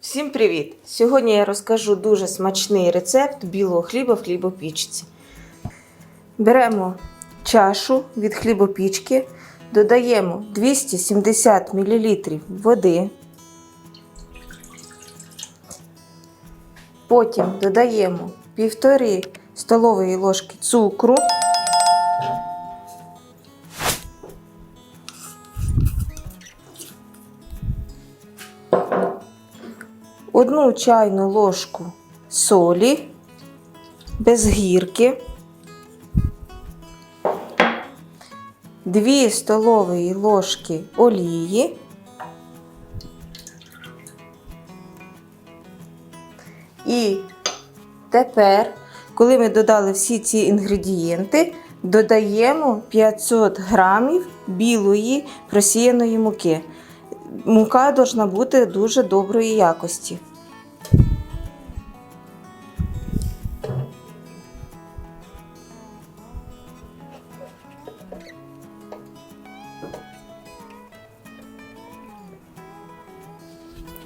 Всім привіт! Сьогодні я розкажу дуже смачний рецепт білого хліба в хлібопічці. Беремо чашу від хлібопічки, додаємо 270 мл води. Потім додаємо 1,5 столової ложки цукру. Одну чайну ложку солі без гірки, 2 столові ложки олії, і тепер, коли ми додали всі ці інгредієнти, додаємо 500 грамів білої просіяної муки. Мука повинна бути дуже доброї якості.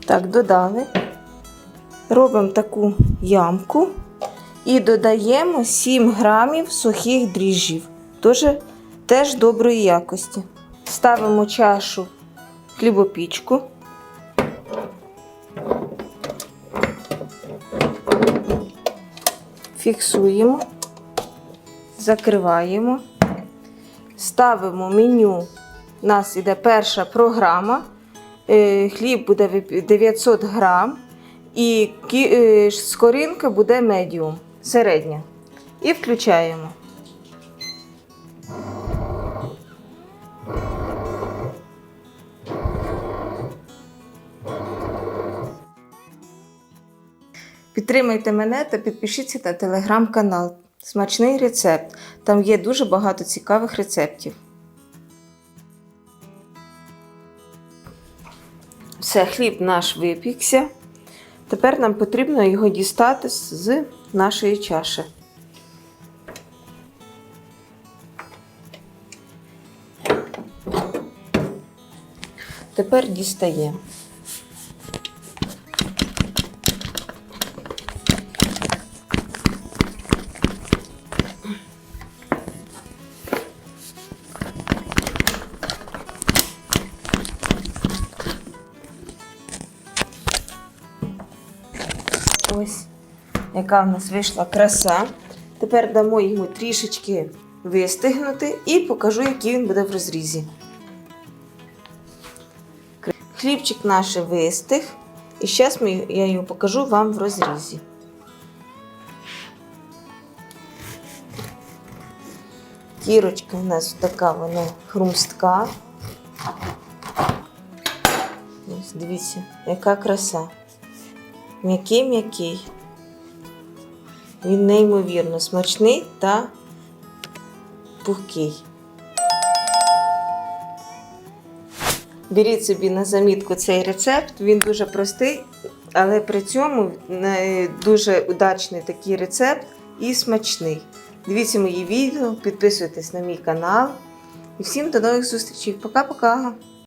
Так, додали. Робимо таку ямку і додаємо 7 грамів сухих дріжджів. Дуже теж доброї якості. Ставимо чашу в хлібопічку. Фіксуємо, закриваємо, ставимо меню. У нас іде перша програма. Е, Хліб буде 900 грам і е, скоринка буде медіум, середня. І включаємо. Підтримайте мене та підпишіться на телеграм-канал. Смачний рецепт. Там є дуже багато цікавих рецептів. Все, хліб наш випікся. Тепер нам потрібно його дістати з нашої чаші. Тепер дістаємо. Ось яка в нас вийшла краса. Тепер дамо йому трішечки вистигнути і покажу, який він буде в розрізі. Хлібчик наш вистиг. І зараз я його покажу вам в розрізі. Кірочка у нас така вона хрумстка. Ось дивіться, яка краса. М'який-м'який. Він неймовірно смачний та пухкий. Беріть собі на замітку цей рецепт, він дуже простий, але при цьому е, дуже удачний такий рецепт і смачний. Дивіться мої відео, підписуйтесь на мій канал. І всім до нових зустрічей. Пока-пока!